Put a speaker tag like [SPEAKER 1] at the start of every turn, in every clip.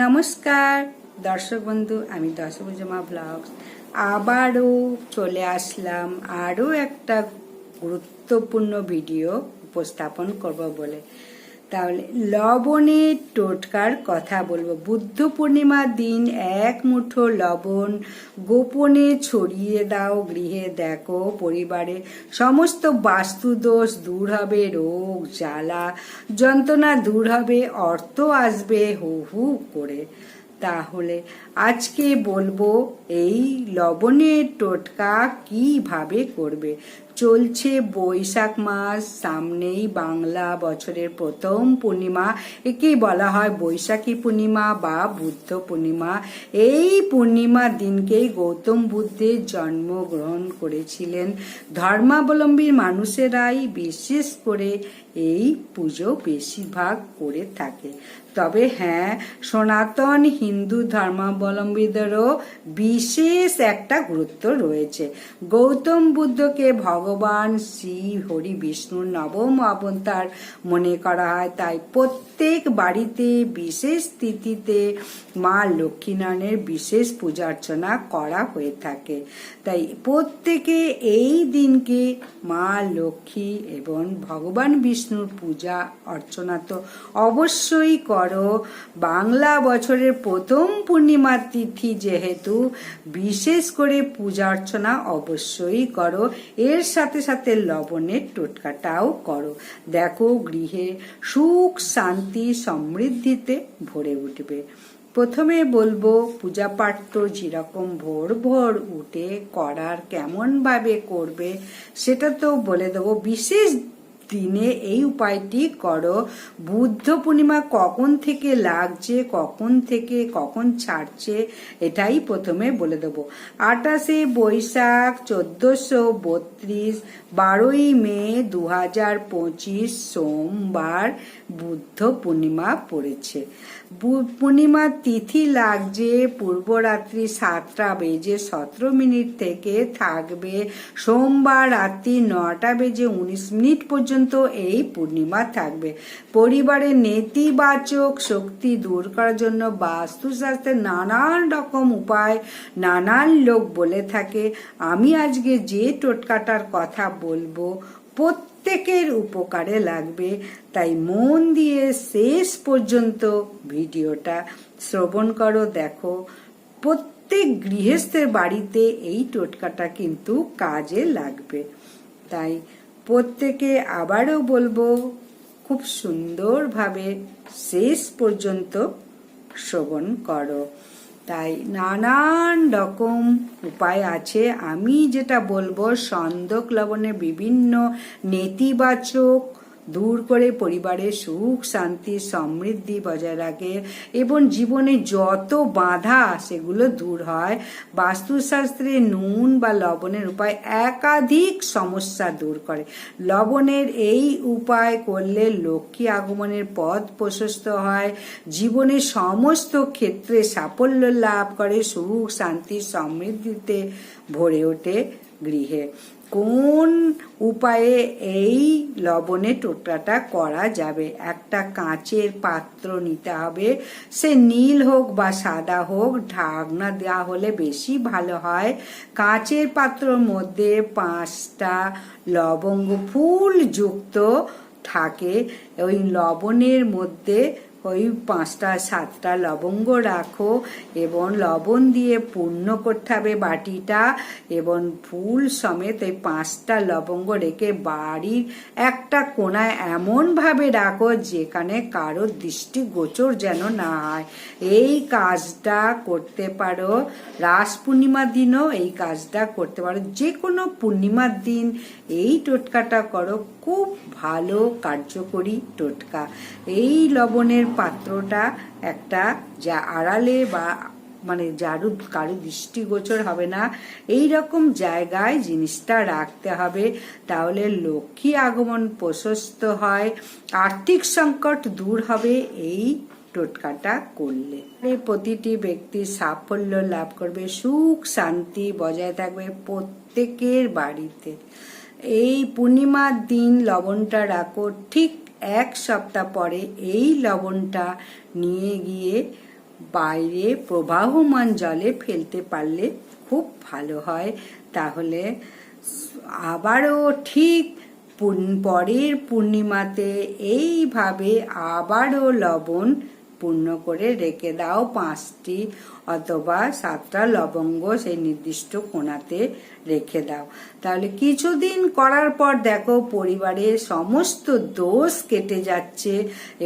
[SPEAKER 1] নমস্কার। দর্শক বন্ধু, আমি দশভুজমা ব্লগস। আবারও চলে আসলাম আরও একটা গুরুত্বপূর্ণ ভিডিও উপস্থাপন করব বলে। তাহলে লবণের টোটকার কথা বলব। বুদ্ধ পূর্ণিমার দিন এক মুঠো লবণ গোপনে ছড়িয়ে দাও গৃহে। দেখো পরিবারে সমস্ত বাস্তুদোষ দূর হবে, রোগ, জ্বালা যন্ত্রণা দূর হবে, অর্থ আসবে হু হু করে। তাহলে আজকে বলব, এই লবণের টোটকা কীভাবে করবে? চলছে বৈশাখ মাস, সামনেই বাংলা বছরের প্রথম পূর্ণিমা। একে বলা হয় বৈশাখী পূর্ণিমা বা বুদ্ধ পূর্ণিমা। এই পূর্ণিমা দিনকেই গৌতম বুদ্ধের জন্মগ্রহণ করেছিলেন। ধর্মাবলম্বী মানুষেরাই বিশেষ করে এই পুজো বেশিরভাগ করে থাকে। তবে হ্যাঁ সনাতন হিন্দু ধর্মাবলম্বীদেরও বিশেষ একটা গুরুত্ব রয়েছে। গৌতম বুদ্ধকে ভগবান শ্রী হরি বিষ্ণুর নবম অবতার মনে করা হয়। তাই প্রত্যেক বাড়িতে বিশেষ তিথিতে মা লক্ষ্মীনারায়ণের বিশেষ পূজা অর্চনা করা হয়ে থাকে। তাই প্রত্যেকে এই দিনকে মা লক্ষ্মী এবং ভগবান বিষ্ণুর পূজা অর্চনা তো অবশ্যই করো। বাংলা বছরের প্রথম পূর্ণিমার তিথি যেহেতু, বিশেষ করে পূজা অর্চনা অবশ্যই করো। এর সাথে সাথে লবণের টোটকাটাও করো। দেখো গৃহে সুখ শান্তি সমৃদ্ধিতে ভরে উঠবে। প্রথমে বলব, পূজা পাঠ তো যেরকম ভোর ভোর উঠে করার কেমন ভাবে করবে, সেটা তো বলে দেবো। বিশেষ দিনে এই উপায়টি করো। বুদ্ধ পূর্ণিমা কখন থেকে লাগছে, কখন থেকে কখন ছাড়ছে, এটাই প্রথমে বলে দেবো। আটাশে বৈশাখ, চোদ্দশো বত্রিশ, বারোই মে দু হাজার পঁচিশ সোমবার বুদ্ধ পূর্ণিমা পড়েছে। পূর্ণিমার তিথি লাগছে, পূর্বরাত্রি সাতটা বেজে সতেরো মিনিট থেকে থাকবে। সোমবার রাত্রি নটা বেজে উনিশ মিনিট পর্যন্ত এই পূর্ণিমা থাকবে। পরিবারের নেতিবাচক শক্তি দূর করার জন্য বাস্তুশাস্ত্রের নানান রকম উপায়, নানান লোক বলে থাকে। আমি আজকে যে টোটকাটার কথা বলব, প্রত্যেকের উপকারে লাগবে। তাই মন দিয়ে শেষ পর্যন্ত ভিডিওটা শ্রবণ করো, দেখো। প্রত্যেক গৃহস্থের বাড়িতে এই টোটকাটা কিন্তু কাজে লাগবে। তাই প্রত্যেকে আবারও বলব, খুব সুন্দরভাবে শেষ পর্যন্ত শ্রবণ করো। তাই নানান রকম উপায় আছে। আমি যেটা বলব, সন্দক লবণের বিভিন্ন নেতিবাচক দূর করে পরিবারের সুখ, শান্তি, সমৃদ্ধি বজায় রাখে এবং জীবনে যত বাধা সেগুলো দূর হয়। বাস্তুশাস্ত্রে নুন বা লবণের উপায় একাধিক সমস্যা দূর করে। লবণের এই উপায় করলে লক্ষ্মী আগমনের পথ প্রশস্ত হয়। জীবনে সমস্ত ক্ষেত্রে সাফল্য লাভ করে, সুখ, শান্তি, সমৃদ্ধিতে ভরে ওঠে। গৃহে। কোন উপায়ে এই লবণের টোটাটা করা যাবে? একটা কাঁচের পাত্র নিতে হবে। সে নীল হোক বা সাদা হোক, ঢাকনা দেওয়া হলে বেশি ভালো হয়। কাঁচের পাত্রর মধ্যে পাঁচটা লবঙ্গ ফুল যুক্ত থাকে। ওই লবণের মধ্যে ওই পাঁচটা, সাতটা লবঙ্গ রাখো এবং লবণ দিয়ে পূর্ণ করতে হবে বাটিটা এবং ফুল সমেত এই পাঁচটা লবঙ্গ রেখে বাড়ির একটা কোনায় এমনভাবে রাখো যেখানে কারোর দৃষ্টি গোচর যেন না হয়। এই কাজটা করতে পারো। রাস পূর্ণিমার দিনও এই কাজটা করতে পারো। যে কোনো পূর্ণিমার দিন এই টোটকাটা করো। খুব ভালো কার্যকরী টোটকা। এই লবণের পাত্রটা একটা যা আড়ালে বা মানে যারু, কারু দৃষ্টিগোচর হবে না। এই রকম জায়গায় জিনিসটা রাখতে হবে। তাহলে লক্ষ্মী আগমন প্রশস্ত হয়, আর্থিক সংকট দূর হবে, এই টোটকাটা করলে। প্রতিটি ব্যক্তি সাফল্য লাভ করবে, সুখ, শান্তি বজায় থাকবে প্রত্যেকের বাড়িতে। এই পূর্ণিমার দিন লবণটা রাখো, ঠিক এক সপ্তাহ পরে এই লবণটা নিয়ে গিয়ে বাইরে প্রবাহমান জলে ফেলতে পারলে খুব ভালো হয়। তাহলে আবারও ঠিক পরের পূর্ণিমাতে এইভাবে আবারও লবণ পূর্ণ করে রেখে দাও পাঁচটি অথবা সাতটা লবঙ্গ সেই নির্দিষ্ট কোণাতে রেখে দাও। তাহলে কিছুদিন করার পর দেখো পরিবারের সমস্ত দোষ কেটে যাচ্ছে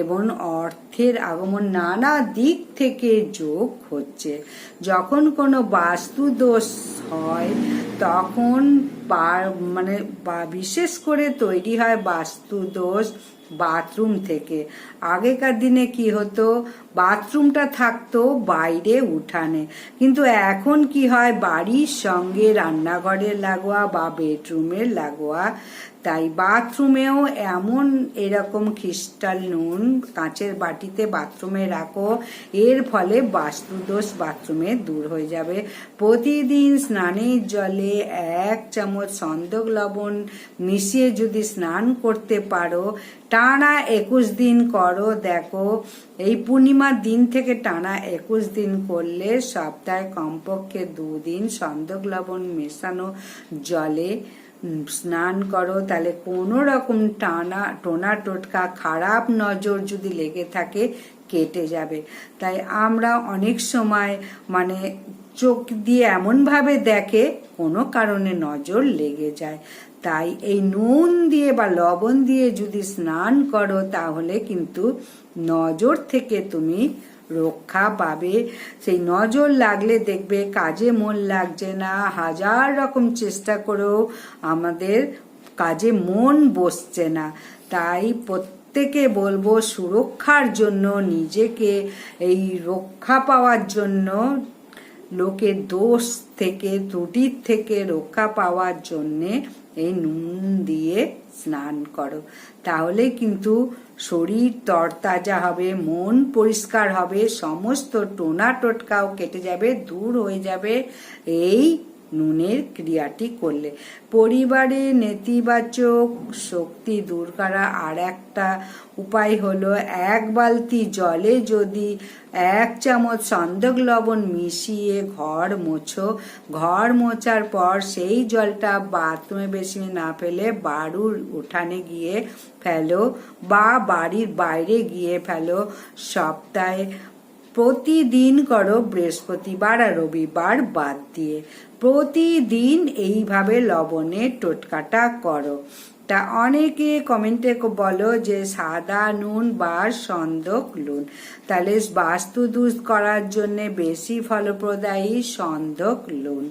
[SPEAKER 1] এবং অর্থের আগমন নানা দিক থেকে যোগ হচ্ছে। যখন কোনো বাস্তু দোষ হয়, তখন মানে বিশেষ করে তৈরি হয় বাস্তু দোষ বাথরুম থেকে। আগেকার দিনে কি হতো? বাথরুমটা থাকতো বাইরে উঠানে। কিন্তু এখন কি হয়? বাড়ির সঙ্গে রান্নাঘরের লাগোয়া বা বেডরুমের লাগোয়া তাই বাথরুমেও এমন এরকম খ্রিস্টাল নুন কাঁচের বাটিতে বাথরুমে রাখো, এর ফলে বাস্তুদোষ বাথরুমে দূর হয়ে যাবে। প্রতিদিন স্নানের জলে এক চামচ সন্দক লবণ মিশিয়ে যদি স্নান করতে পারো, টানা একুশ দিন করো। দেখো, এই পূর্ণিমার দিন থেকে টানা একুশ দিন করলে সপ্তাহে কমপক্ষে দুদিন সন্দক লবণ মেশানো জলে স্নান করো, তাহলে কোনো রকম টানা টোনা টোটকা, খারাপ নজর যদি লেগে থাকে, কেটে যাবে। তাই আমরা অনেক সময় মানে চোখ দিয়ে এমনভাবে দেখে কোনো কারণে নজর লেগে যায়। তাই এই নুন দিয়ে বা লবণ দিয়ে যদি স্নান করো, তাহলে কিন্তু নজর থেকে তুমি রক্ষা পাবে। সেই নজর লাগলে দেখবে কাজে মন লাগছে না। হাজার রকম চেষ্টা করেও আমাদের কাজে মন বসছে না। তাই প্রত্যেকে বলব, সুরক্ষার জন্য নিজেকে এই রক্ষা পাওয়ার জন্য লোকের দোষ থেকে ত্রুটির থেকে রক্ষা পাওয়ার জন্যে এই নুন দিয়ে স্নান করো। তাহলে কিন্তু শরীর তরতাজা হবে, মন পরিষ্কার হবে, সমস্ত টোনা টোটকাও কেটে যাবে, দূর হয়ে যাবে। এই নুনের ক্রিয়াটি করলে। পরিবারে নেতিবাচক শক্তি দূর করা আর একটা উপায় হলো এক বালতি জলে যদি এক চামচ সন্দক লবণ মিশিয়ে ঘর মোছো। ঘর মোছার পর সেই জলটা বাথরুমে বেসিনে না ফেলে বাড়ুর উঠানে গিয়ে ফেলো বা বাড়ির বাইরে গিয়ে ফেলো। সপ্তাহে প্রতিদিন করো বৃহস্পতিবার আর রবিবার বাদ দিয়ে। প্রতিদিন এইভাবে লবণের টোটকাটা করো। তা অনেকে কমেন্টে বলো যে সাদা নুন বা সন্দক নুন। তাহলে বাস্তু দূষ করার জন্য বেশি ফলপ্রদায়ী সন্দক নুন।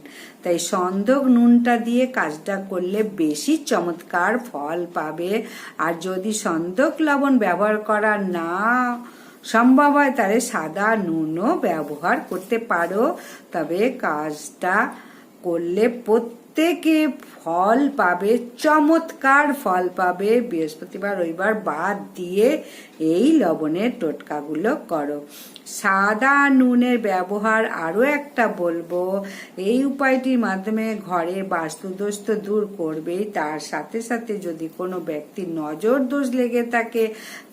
[SPEAKER 1] তাই সন্দক নুনটা দিয়ে কাজটা করলে বেশি চমৎকার ফল পাবে। আর যদি সন্দক লবণ ব্যবহার করা না সম্ভব হয় তাহলে সাদা নুনও ব্যবহার করতে পারো। তবে কাজটা করলে প্রত্যেকে ফল পাবে, চমৎকার ফল পাবে। বৃহস্পতিবার, রবিবার বাদ দিয়ে এই লবণের টোটকাগুলো করো। সাদা নুনের ব্যবহার আরও একটা বলব। এই উপায়টির মাধ্যমে ঘরের বাস্তুদোষ তো দূর করবেই তার সাথে সাথে যদি কোনো ব্যক্তির নজর দোষ লেগে থাকে,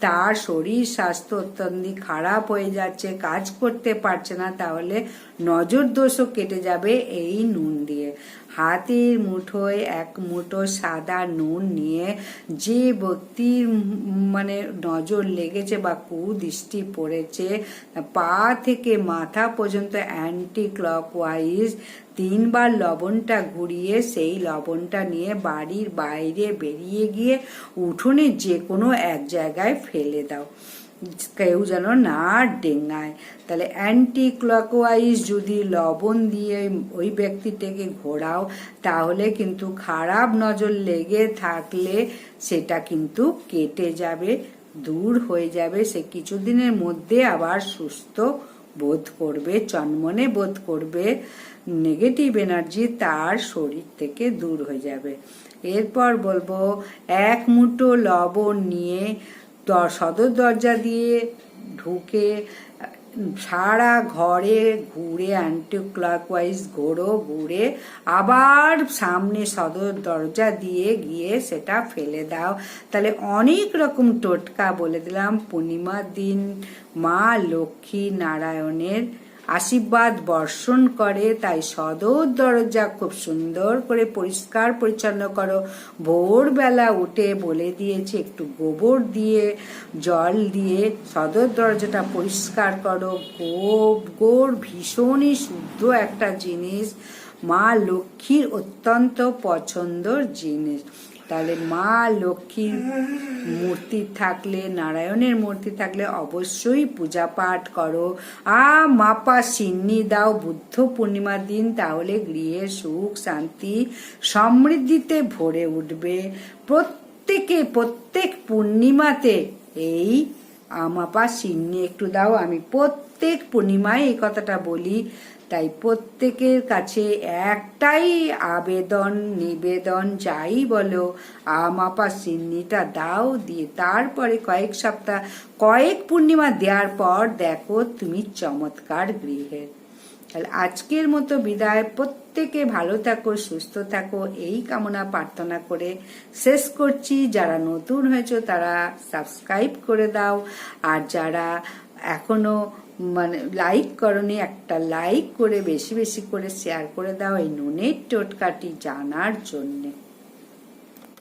[SPEAKER 1] তার শরীর স্বাস্থ্য অত্যন্ত খারাপ হয়ে যাচ্ছে, কাজ করতে পারছে না, তাহলে নজর দোষও কেটে যাবে এই নুন দিয়ে। হাতের মুঠোয় এক মুঠো সাদা নুন নিয়ে যে ব্যক্তির মানে নজর লেগেছে বা কুদৃষ্টি পড়েছে, পা থেকে মাথা পর্যন্ত অ্যান্টি ক্লকওয়াইজ তিনবার লবণটা ঘুরিয়ে সেই লবণটা নিয়ে বাড়ির বাইরে বেরিয়ে গিয়ে উঠোনে যে কোনো এক জায়গায় ফেলে দাও। কেউ যেন না ডেঙ্গায় তাহলে অ্যান্টি ক্লকওয়াইজ যদি লবণ দিয়ে ওই ব্যক্তিটাকে ঘোরাও, তাহলে কিন্তু খারাপ নজর লেগে থাকলে সেটা কিন্তু কেটে যাবে, দূর হয়ে যাবে। সে কিছুদিনের মধ্যে আবার সুস্থ বোধ করবে, চনমনে বোধ করবে নেগেটিভ এনার্জি তার শরীর থেকে দূর হয়ে যাবে। এরপর বলব, এক মুঠো লবণ নিয়ে সদর দরজা দিয়ে ঢুকে সারা ঘরে ঘুরে অ্যান্টি ক্লকওয়াইজ ঘোরো ঘুরে আবার সামনে সদর দরজা দিয়ে গিয়ে সেটা ফেলে দাও। তাহলে অনেক রকম টোটকা বলে দিলাম। পূর্ণিমার দিন, মা লক্ষ্মী নারায়ণের আশীর্বাদ বর্ষণ করে, তাই সদর দরজা খুব সুন্দর করে পরিষ্কার পরিচ্ছন্ন করো। ভোরবেলা উঠে বলে দিয়েছে, একটু গোবর দিয়ে, জল দিয়ে সদর দরজাটা পরিষ্কার করো। গোবর ভীষণই শুদ্ধ একটা জিনিস। মা লক্ষ্মীর অত্যন্ত পছন্দর জিনিস। তাহলে মা লক্ষ্মীর মূর্তি থাকলে, নারায়ণের মূর্তি থাকলে অবশ্যই পূজা পাঠ করো। আ, মাপা সিন্নি দাও বুদ্ধ পূর্ণিমার দিন, তাহলে গৃহে সুখ, শান্তি, সমৃদ্ধিতে ভরে উঠবে। প্রত্যেকে প্রত্যেক পূর্ণিমাতে এই আমাপা সিন্নি একটু দাও, আমি প্রত্যেক পূর্ণিমায় এই কথাটা বলি। তাই প্রত্যেকের কাছে একটাই আবেদন, নিবেদন যাই বলো, আমাপা সিন্নিটা দাও, দিয়ে তারপরে কয়েক সপ্তাহ, কয়েক পূর্ণিমা দেওয়ার পর দেখো তুমি চমৎকার গৃহের তাহলে আজকের মতো বিদায়, প্রত্যেকে ভালো থাকো, সুস্থ থাকো, এই কামনা প্রার্থনা করে শেষ করছি। যারা নতুন হয়েছে তারা সাবস্ক্রাইব করে দাও, আর যারা এখনও মানে লাইক করনি, একটা লাইক করে, বেশি বেশি করে শেয়ার করে দাও এই নুনের টোটকাটি জানার জন্যে।